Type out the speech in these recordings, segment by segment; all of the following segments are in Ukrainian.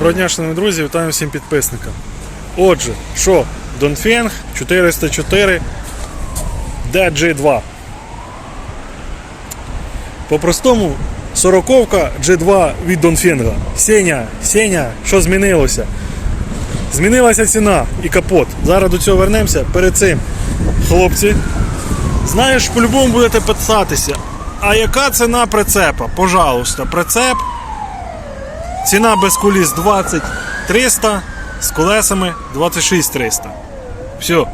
Доброго дня, шановні друзі, вітаю всім підписникам. Отже, що? Донфенг 404 DG2. По-простому, сороковка G2 від Донфенга. Сеня, Сеня, що змінилося? Змінилася ціна і капот. Зараз до цього вернемося. Перед цим, хлопці, знаєш, по-любому будете питатися. А яка ціна прицепа? Пожалуйста, прицеп Ціна без куліс 20 300, з колесами 26 300. Все.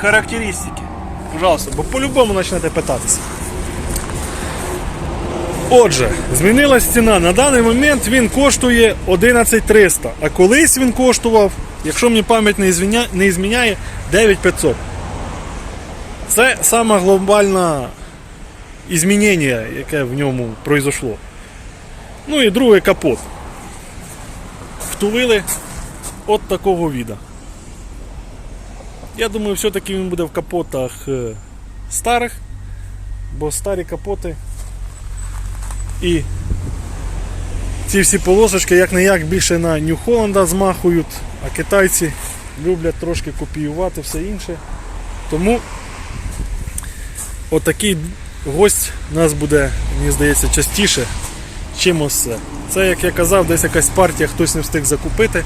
Характеристики. Пожалуйста, бо по-любому почнете питатися. Отже, змінилась ціна. На даний момент він коштує 11 300, а колись він коштував, якщо мені пам'ять не зміня- не зміняє, 9500. Це саме глобальне змінення, яке в ньому произошло. Ну і другий капот. Втулили от такого віда. Я думаю, все-таки він буде в капотах е, старих, бо старі капоти і ці всі полосочки як не як більше на Нью Холланда змахують, а китайці люблять трошки копіювати все інше. Тому отакий гость у нас буде, мені здається, частіше чим ось це. Як я казав, десь якась партія хтось не встиг закупити.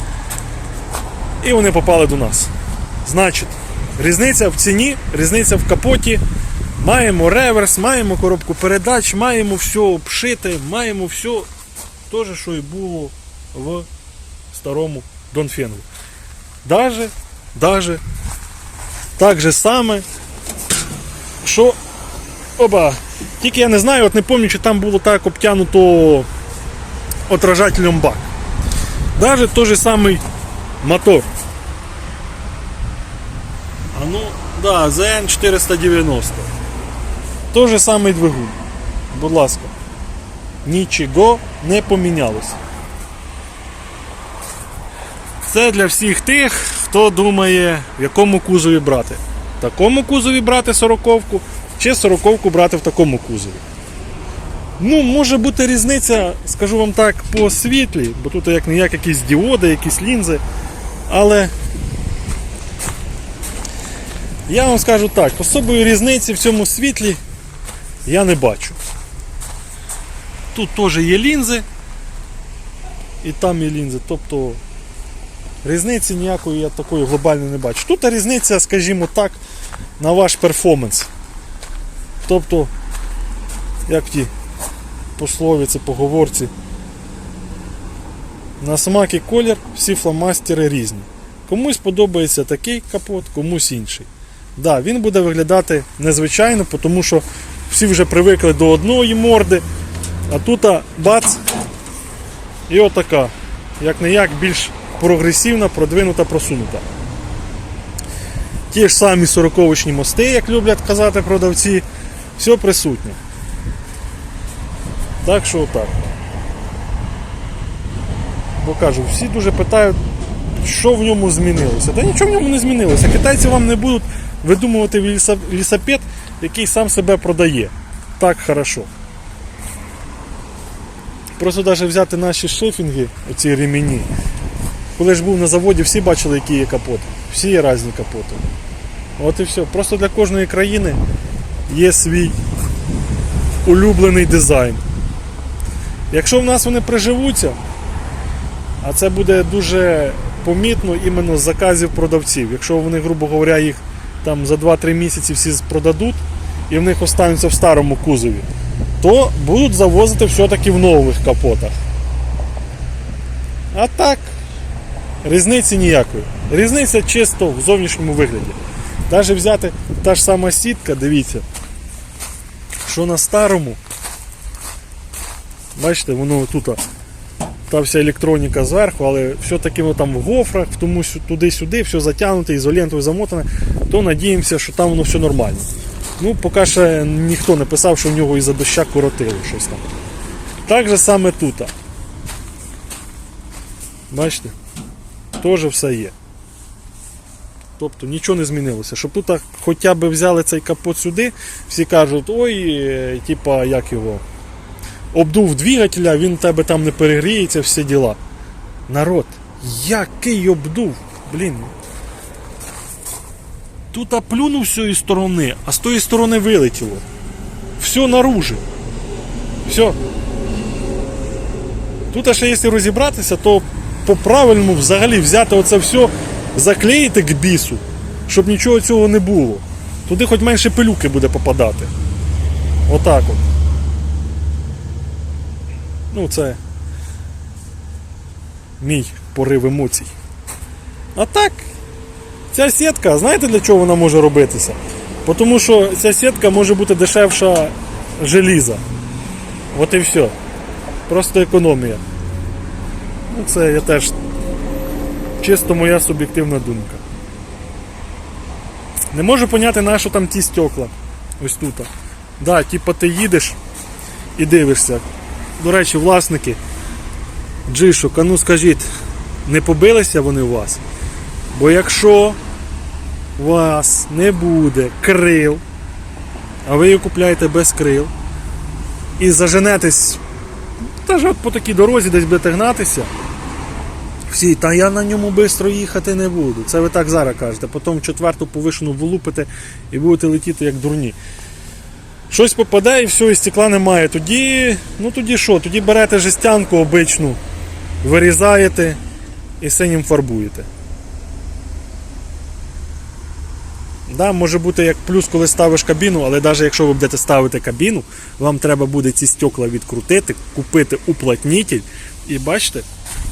І вони попали до нас. Значить, різниця в ціні, різниця в капоті. Маємо реверс, маємо коробку передач, маємо все обшите, маємо все те, що і було в старому Донфенгу. Даже, даже так же саме, що Оба. Тільки я не знаю, от не пам'ятаю, чи там було так обтянуто отражателем бак. Даже той же самий мотор. А ну, да, ZN 490. Той же самий двигун. Будь ласка. Нічого не помінялося. Це для всіх тих, хто думає, в якому кузові брати. В такому кузові брати сороковку чи сороковку брати в такому кузові. Ну, може бути різниця, скажу вам так, по світлі, бо тут як не як якісь діоди, якісь лінзи. Але я вам скажу так, особої різниці в цьому світлі я не бачу. Тут теж є лінзи, і там є лінзи. Тобто різниці ніякої я такої глобальної не бачу. Тут різниця, скажімо так, на ваш перформанс. Тобто, як ті пословиці, поговорці, на смак і колір всі фломастери різні. Комусь подобається такий капот, комусь інший. Да, він буде виглядати незвичайно, тому що всі вже привикли до одної морди, а тут бац і отака, як не як більш прогресивна, продвинута, просунута. Ті ж самі сороковочні мости, як люблять казати продавці, все присутнє. Так що отак. Бо кажу, всі дуже питають, що в ньому змінилося. Та нічого в ньому не змінилося. Китайці вам не будуть видумувати велосипед, який сам себе продає. Так хорошо. Просто навіть взяти наші шифінги, оці ремені. Коли ж був на заводі, всі бачили, які є капоти. Всі є різні капоти. От і все. Просто для кожної країни є свій улюблений дизайн. Якщо в нас вони приживуться, а це буде дуже помітно іменно з заказів продавців. Якщо вони, грубо говоря, їх там за 2-3 місяці всі продадуть і в них остануться в старому кузові, то будуть завозити все-таки в нових капотах. А так, різниці ніякої. Різниця чисто в зовнішньому вигляді. Навіть взяти та ж сама сітка, дивіться, що на старому, бачите, воно тут та вся електроніка зверху, але все-таки воно там в гофрах, тому сю- туди-сюди, все затягнуте, ізолентою замотане, то надіємося, що там воно все нормально. Ну, поки ще ніхто не писав, що в нього із-за доща коротило щось там. Так же саме тут. Бачите? Теж все є. Тобто нічого не змінилося. Щоб тут хоча б взяли цей капот сюди, всі кажуть, ой, е, типа, як його. обдув двигателя, він в тебе там не перегріється, всі діла. Народ, який обдув? Блін. Тут плюнув з цієї сторони, а з тої сторони вилетіло. Все наружу. Все. Тут ще якщо розібратися, то по-правильному взагалі взяти оце все, заклеїти к бісу, щоб нічого цього не було. Туди хоч менше пилюки буде попадати. Отак от. Ну, це мій порив емоцій. А так, ця сітка, знаєте для чого вона може робитися? Тому що ця сітка може бути дешевша желіза. От і все. Просто економія. Ну, це я теж чисто моя суб'єктивна думка. Не можу поняти, на що там ті стекла. Ось тут. Да, типа ти їдеш і дивишся. До речі, власники джишок, а ну скажіть, не побилися вони у вас? Бо якщо у вас не буде крил, а ви її купляєте без крил, і заженетесь теж от по такій дорозі десь будете гнатися, всі, та я на ньому швидко їхати не буду. Це ви так зараз кажете. Потім четверту повишену влупите і будете летіти як дурні. Щось попаде і все, і стекла немає. Тоді, ну тоді що? Тоді берете жестянку обичну, вирізаєте і синім фарбуєте. Да, може бути як плюс, коли ставиш кабіну, але навіть якщо ви будете ставити кабіну, вам треба буде ці стекла відкрутити, купити уплотнитель. І бачите,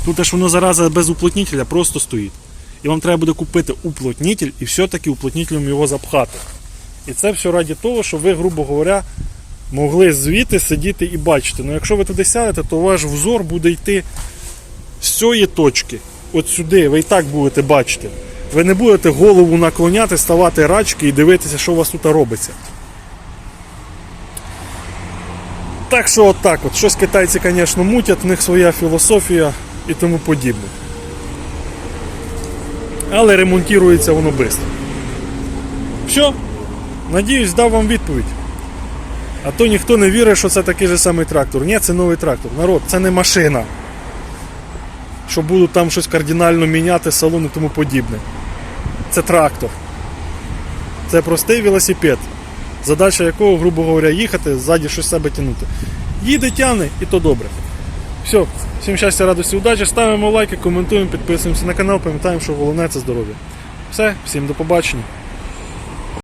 тут аж воно зараза без уплотнителя просто стоїть. І вам треба буде купити уплотнитель і все-таки уплотнителем його запхати. І це все раді того, щоб ви, грубо говоря, могли звідти сидіти і бачити. Ну якщо ви туди сядете, то ваш взор буде йти з цієї точки, от сюди, ви і так будете бачити. Ви не будете голову наклоняти, ставати рачки і дивитися, що у вас тут робиться. Так що отак от. Щось китайці, звісно, мутять, в них своя філософія і тому подібне. Але ремонтується воно швидко. Все. Надіюсь, дав вам відповідь. А то ніхто не вірить, що це такий же самий трактор. Ні, це новий трактор. Народ, це не машина. Що будуть там щось кардинально міняти, салон і тому подібне. Це трактор. Це простий велосипед. Задача якого, грубо говоря, їхати, ззаді щось себе тягнути. Їде, тягне і то добре. Все, всім щастя, радості, удачі. Ставимо лайки, коментуємо, підписуємося на канал, пам'ятаємо, що головне це здоров'я. Все, всім до побачення.